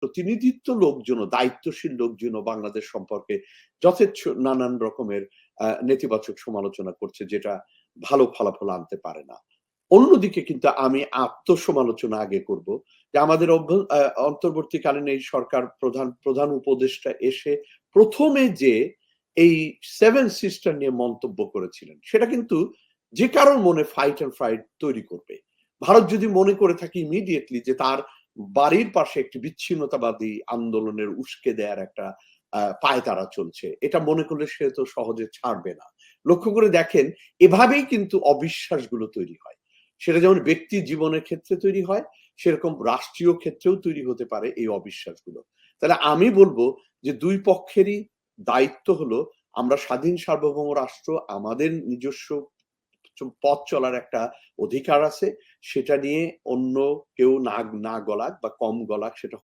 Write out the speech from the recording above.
প্রতিনিধিত্ব লোকজন দায়িত্বশীল লোকজন বাংলাদেশ সম্পর্কে যথেচ্ছ নানান রকমের নেতিবাচক সমালোচনা করছে, যেটা ভালো ফলাফল আনতে পারে না। অন্যদিকে কিন্তু আমি আত্মসমালোচনা আগে করব, যে আমাদের অন্তর্বর্তীকালীন এই সরকার প্রধান প্রধান উপদেষ্টা এসে প্রথমে যে এই সেভেন সিস্টার নিয়ে মন্তব্য করেছিলেন, সেটা কিন্তু যে কারোর মনে ফাইট অ্যান্ড ফ্রাইট তৈরি করবে। ভারত যদি মনে করে থাকে ইমিডিয়েটলি যে তার বাড়ির পাশে একটি বিচ্ছিন্নতাবাদী আন্দোলনের উস্কে দেওয়ার একটা পায়তারা চলছে। এটা মনে করলে সে তো সহজে ছাড়বে না। লক্ষ্য করে দেখেন, এভাবেই কিন্তু অবিশ্বাসগুলো তৈরি হয়। সেটা যেমন ব্যক্তি জীবনের ক্ষেত্রে তৈরি হয়, সেরকম রাষ্ট্রীয় ক্ষেত্রেও তৈরি হতে পারে এই অবিশ্বাসগুলো। তাহলে আমি বলব যে দুই পক্ষেরই দায়িত্ব হলো, আমরা স্বাধীন সার্বভৌম রাষ্ট্র, আমাদের নিজস্ব পথ চলার একটা অধিকার আছে। সেটা নিয়ে অন্য কেউ না না গলাক বা কম গলাক সেটা